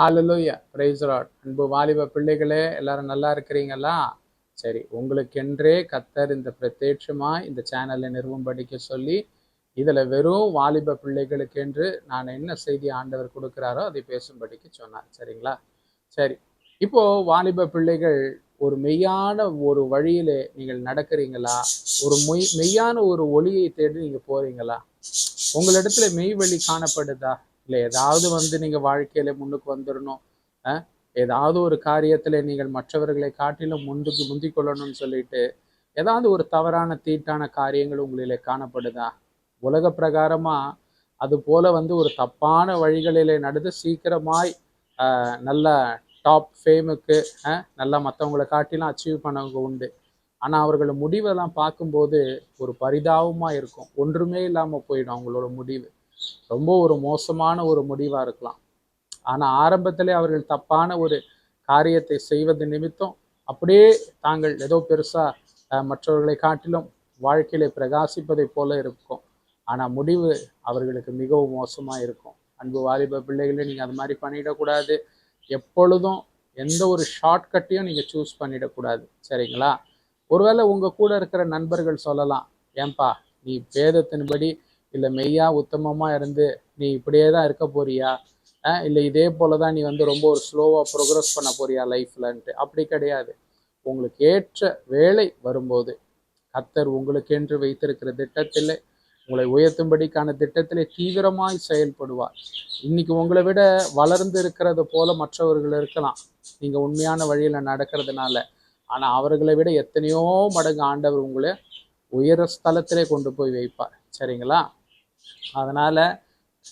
ஹalleluya பிரைஸ்ராட் அன்பு வாலிப பிள்ளைகளே எல்லாரும் நல்லா இருக்கிறீங்களா? சரி உங்களுக்கென்றே கத்தர் இந்த பிரத்யட்சமா இந்த சேனலை நிறுவும்படிக்க சொல்லி இதில் வெறும் வாலிப பிள்ளைகளுக்கென்று நான் என்ன செய்தி ஆண்டவர் கொடுக்குறாரோ அதை பேசும்படிக்கு சொன்னார். சரிங்களா? சரி இப்போது வாலிப பிள்ளைகள் ஒரு மெய்யான ஒரு வழியிலே நீங்கள் நடக்கிறீங்களா? ஒரு மொய் மெய்யான ஒரு ஒளியை தேடி நீங்கள் போகிறீங்களா உங்களிடத்துல மெய் வழி காணப்படுதா? இல்லை ஏதாவது வந்து நீங்கள் வாழ்க்கையில முன்னுக்கு வந்துடணும் ஏதாவது ஒரு காரியத்தில் நீங்கள் மற்றவர்களை காட்டிலும் முன்னுக்கு முந்திக் கொள்ளணும்னு சொல்லிட்டு ஏதாவது ஒரு தவறான தீட்டான காரியங்கள் உங்களிலே காணப்படுதா? உலக பிரகாரமாக அது போல வந்து ஒரு தப்பான வழிகளிலே நடந்து சீக்கிரமாய் நல்ல டாப் ஃபேமுக்கு நல்லா மற்றவங்களை காட்டிலாம் அச்சீவ் பண்ணவங்க உண்டு. ஆனால் அவர்களோட முடிவெல்லாம் பார்க்கும்போது ஒரு பரிதாபமாக இருக்கும். ஒன்றுமே இல்லாமல் போயிடும் அவங்களோட முடிவு. ரொம்ப ஒரு மோசமான ஒரு முடிவாக இருக்கலாம். ஆனால் ஆரம்பத்திலே அவர்கள் தப்பான ஒரு காரியத்தை செய்வது நிமித்தம் அப்படியே தாங்கள் ஏதோ பெருசாக மற்றவர்களை காட்டிலும் வாழ்க்கையில பிரகாசிப்பதை போல இருக்கும். ஆனால் முடிவு அவர்களுக்கு மிகவும் மோசமாக இருக்கும். அன்பு வாலிப பிள்ளைகளே நீங்கள் அது மாதிரி பண்ணிடக்கூடாது. எப்பொழுதும் எந்த ஒரு ஷார்ட்கட்டையும் நீங்கள் சூஸ் பண்ணிடக்கூடாது. சரிங்களா? ஒருவேளை உங்கள் கூட இருக்கிற நண்பர்கள் சொல்லலாம் ஏன்பா நீ வேதத்தின்படி இல்லை மெய்யா உத்தமமாக இருந்து நீ இப்படியே தான் இருக்க போறியா? இல்லை இதே போல தான் நீ வந்து ரொம்ப ஒரு ஸ்லோவாக ப்ரோக்ரஸ் பண்ண போறியா லைஃப்லன்ட்டு அப்படி கிடையாது. உங்களுக்கு ஏற்ற வேலை வரும்போது கத்தர் உங்களுக்கென்று வைத்திருக்கிற திட்டத்தில் உங்களை உயர்த்தும்படிக்கான திட்டத்திலே தீவிரமாய் செயல்படுவார். இன்னைக்கு உங்களை விட வளர்ந்து இருக்கிறது போல மற்றவர்கள் இருக்கலாம். நீங்க உண்மையான வழியில நடக்கிறதுனால. ஆனா அவர்களை விட எத்தனையோ மடங்கு ஆண்டவர் உங்களை உயர ஸ்தலத்திலே கொண்டு போய் வைப்பார். சரிங்களா? அதனால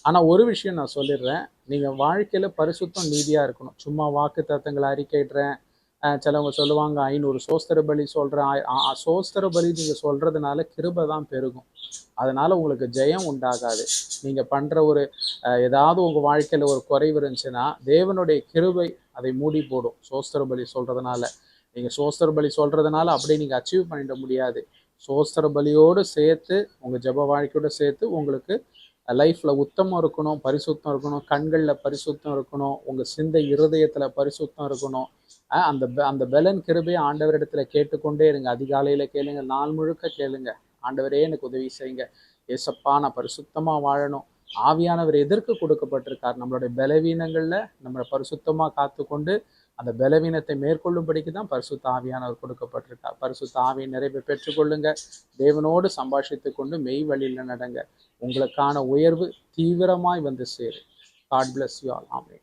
ஆனா ஒரு விஷயம் நான் சொல்லிடுறேன். நீங்க வாழ்க்கையில பரிசுத்தம் நீதியா இருக்கணும். சும்மா வாக்கு தத்தங்களை அறிக்கைடுறேன் சிலவங்க சொல்லுவாங்க ஐநூறு சோஸ்திர பலி சொல்றேன். ஆ- சோஸ்திர பலி நீங்கள் சொல்றதுனால கிருபை தான் பெருகும். அதனால உங்களுக்கு ஜெயம் உண்டாகாது. நீங்க பண்ற ஒரு அஹ், ஏதாவது உங்க வாழ்க்கையில ஒரு குறைவு இருந்துச்சுன்னா தேவனுடைய கிருபை அதை மூடி போடும். சோஸ்திர பலி சொல்றதுனால. நீங்க சோஸ்திர பலி சொல்றதுனால அப்படியே நீங்க அச்சீவ் பண்ணிட முடியாது. சோஸ்திர பலியோடு சேர்த்து உங்கள் ஜெப வாழ்க்கையோட சேர்த்து உங்களுக்கு லைஃப்பில் உத்தமம் இருக்கணும் பரிசுத்தம் இருக்கணும் கண்களில் பரிசுத்தம் இருக்கணும் உங்கள் சிந்தை இருதயத்தில் பரிசுத்தம் இருக்கணும். அந்த அந்த பலன் கிருபையை ஆண்டவரிடத்தில் கேட்டுக்கொண்டே இருங்க. அதிகாலையில் கேளுங்க நாள் முழுக்க கேளுங்க. ஆண்டவரே எனக்கு உதவி செய்யுங்க. ஏசப்பா நான் வாழணும். ஆவியானவர் எதற்கு கொடுக்கப்பட்டிருக்கார்? நம்மளுடைய பலவீனங்களில் நம்மளை பரிசுத்தமாக காத்துக்கொண்டு அந்த பலவீனத்தை மேற்கொள்ளும்படிக்கு தான் பரிசு தாவியானவர் கொடுக்கப்பட்டிருக்கார். பரிசு ஆவியை நிறைவு பெற்றுக்கொள்ளுங்க. தேவனோடு சம்பாஷித்து கொண்டு மெய் வழியில நடங்க. உங்களுக்கான உயர்வு தீவிரமாய் வந்து சேரும். காட் பிளஸ் யூ ஆல் ஆமே